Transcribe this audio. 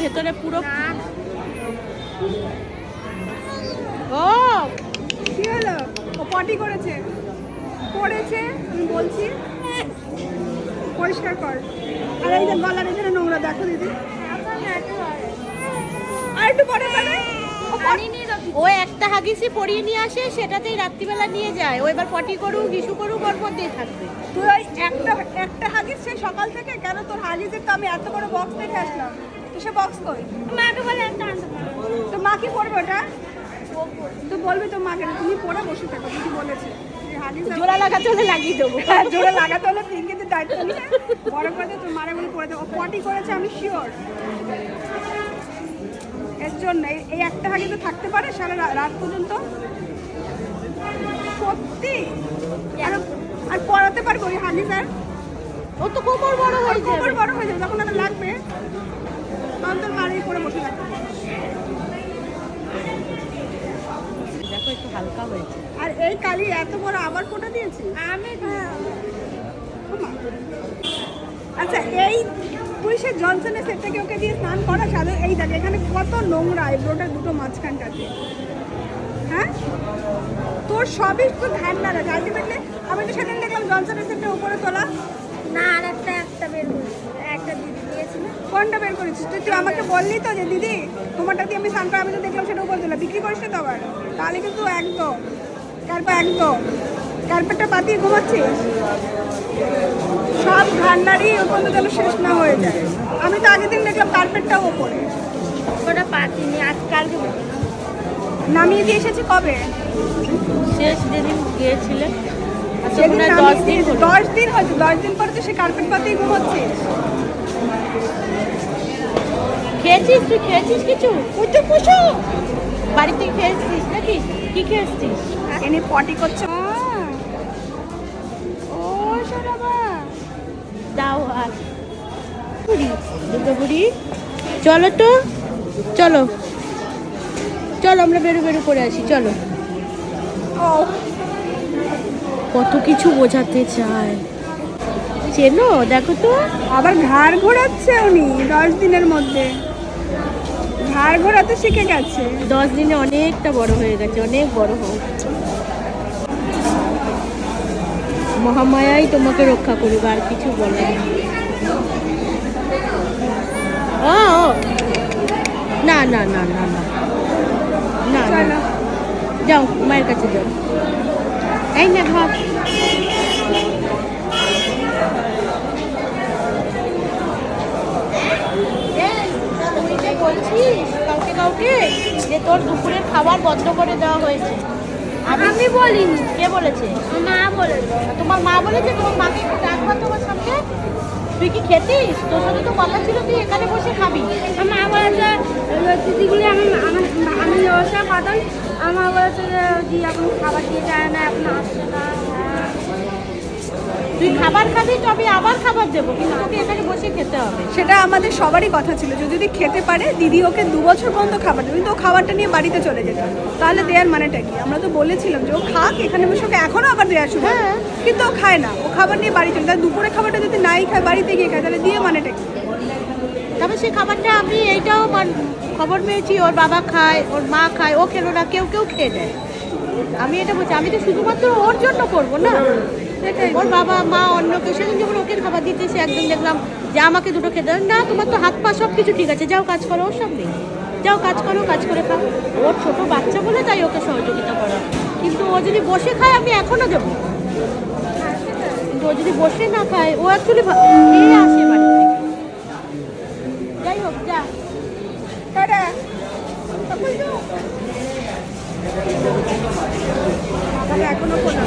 ভেতরে পুরো ও! কি হলো? ও পটি করেছে। করেছে আমি বলছি। পরিষ্কার কর। আর এই যে গলার এখানে নোংরা দেখো দিদি। আর একটু পরে পরে। ও একটা হাগিসই পরিয়ে নিয়ে আসে সেটাতেই রাত্রিবেলা নিয়ে যায়। ও এবার পটি করুক ইস্যু করুক ওর মধ্যেই থাকবে। তুই ওই একটা একটা হাগিস সে সকাল থেকে কেন তোর হাগিসের তো আমি এত বড় বক্স দেখে আসলাম? সে বক্স কই? মাকে বলে একটা আনতে তো মা কি করবে ওটা? তো বলবি তো মাকে তুমি পরে বসে থাকো। দিদি বলেছে? জোড়া লাগাতে হলে লাগিয়ে দেবো। হ্যাঁ, জোরে লাগাতে হলে পিঙ্কিতে দায়িত্ব নিয়ে বড় করে তোর মারে বলে করে দেবো। পটি করেছে আমি শিওর এর জন্য এই- একটা হাগি তো থাকতে পারে সারা রাত পর্যন্ত। সত্যি? আর আর পড়াতে পারব ওই হাগি স্যার ও তো কোমর বড় হয়ে কোমর যাবে। বড় হয়ে যাবে যখন ওটা লাগবে তখন তোর মারেই করে বসে থাকবে দেখো একটু হালকা হয়েছে। আর এই কালি এত বড় আবার ফোটা দিয়েছি? আমি আচ্ছা এই সে জনসনের সেটটাকে ওকে দিয়ে স্নান করা সাথে এই দেখ এখানে কত নোংরা এব্রোটা দুটো মাঝখানটাতে হ্যাঁ? তোর সবই তো ধ্যান না রাখে আলটিমেটলি আমি তো সেদিন দেখলাম জনসনের সেটটা উপরে তোলা। না আর একটা একটা বের করেছি। একটা দিদি দিয়েছিল। কোনটা বের করেছিস? তুই তুই আমাকে বললি তো যে দিদি তোমারটা দিয়ে আমি স্নান করা আমি তো দেখলাম সেটা করিস না আবার? তাহলে কিন্তু একদম কার্পা একদম। কার্পেটটা পাতিয়ে ঘুমাচ্ছিস? সব ঠান্ডারই ওপর যেন শেষ না হয়ে যায়। আমি তো আগের দিন দেখলাম কার্পেটটাও ওপরে ওটা পাতিনি আজকালকে নামিয়ে দিয়ে এসেছি কবে? শেষ যেদিন গিয়েছিলে। আচ্ছা সেদিন দশ দিন। দশ দিন হয়েছে দশ দিন পরে তো সে কার্পেট পাতিয়ে ঘুমাচ্ছিস। খেয়েছিস তুই? খেয়েছিস কিছু? পুচু পুচু বাড়িতে খেয়েছিস নাকি? কি খেয়েছিস? এনে পটি করছ। ও সারাবা দাও আর। বুড়ি দুর্গা বুড়ি চলো তো চলো। চলো আমরা বেরো বেরো করে আসি চলো। কত কিছু বোঝাতে চায়। চেনো দেখো তো। আবার ঘাড় ঘোরাচ্ছে উনি দশ দিনের মধ্যে। ঘাড় ঘোরাতে শিখে গেছে। দশ দিনে অনেকটা বড় হয়ে গেছে অনেক বড় হোক। মহামায়াই তোমাকে রক্ষা করুক আর কিছু বলে না। না না না না না। না না। যাও মায়ের কাছে যাও। এই না ভাব বলছিস কাউকে কাউকে যে তোর দুপুরের খাবার বন্ধ করে দেওয়া হয়েছে। আমি বলিনি। কে বলেছে? মা বলেছে। তোমার মা বলেছে তোমার মাকে একটু ডাকবা তোমার সামনে। তুই কি খেতিস? তোর সাথে তো কথা ছিল তুই এখানে বসে খাবি। মা বলেছে দিদিগুলি আমি আমার আমি ওর সাথে কথা আমার বলেছে যে এখন খাবার দিয়ে যায় না এখন আসছে। তুই খাবার খাবি তো আমি আবার খাবার দেবো কিন্তু তোকে এখানে বসে খেতে হবে। সেটা আমাদের সবারই কথা ছিল। যে যদি খেতে পারে দিদি ওকে দু বছর পর্যন্ত খাবার দেবে কিন্তু ও খাবারটা নিয়ে বাড়িতে চলে যেত। তাহলে দেওয়ার মানেটা কি? আমরা তো বলেছিলাম যে ও খাক এখানে বসে ওকে এখনও আবার দেওয়া শুরু হ্যাঁ। কিন্তু ও খায় না। ও খাবার নিয়ে বাড়ি চলে তাহলে দুপুরে খাবারটা যদি নাই খায় বাড়িতে গিয়ে খায় তাহলে দিয়ে মানেটা কি? তবে সেই খাবারটা আমি এইটাও খবর পেয়েছি ওর বাবা খায় ওর মা খায় ও খেলো না কেউ কেউ খেয়ে দেয় আমি এটা বলছি আমি তো শুধুমাত্র ওর জন্য করব না? সেটাই। ওর বাবা, মা অন্য কেউ সেদিন যখন ওকে খাবার দিতেছে একদম দেখলাম যে আমাকে দুটো খেতে না, তোমার তো হাত পা সব কিছু ঠিক আছে। যাও কাজ করো, ওর সব নেই। যাও কাজ করো, কাজ করে খাও। ওর ছোট বাচ্চা বলে তাই ওকে সহযোগিতা করা। কিন্তু ও যদি বসে খায়, আমি এখনও দেবো। কিন্তু ও যদি বসে না খায়, ও অ্যাকচুয়ালি খেয়ে আসে বাড়ি যাই হোক, যা। টাটা। এখনও কোনো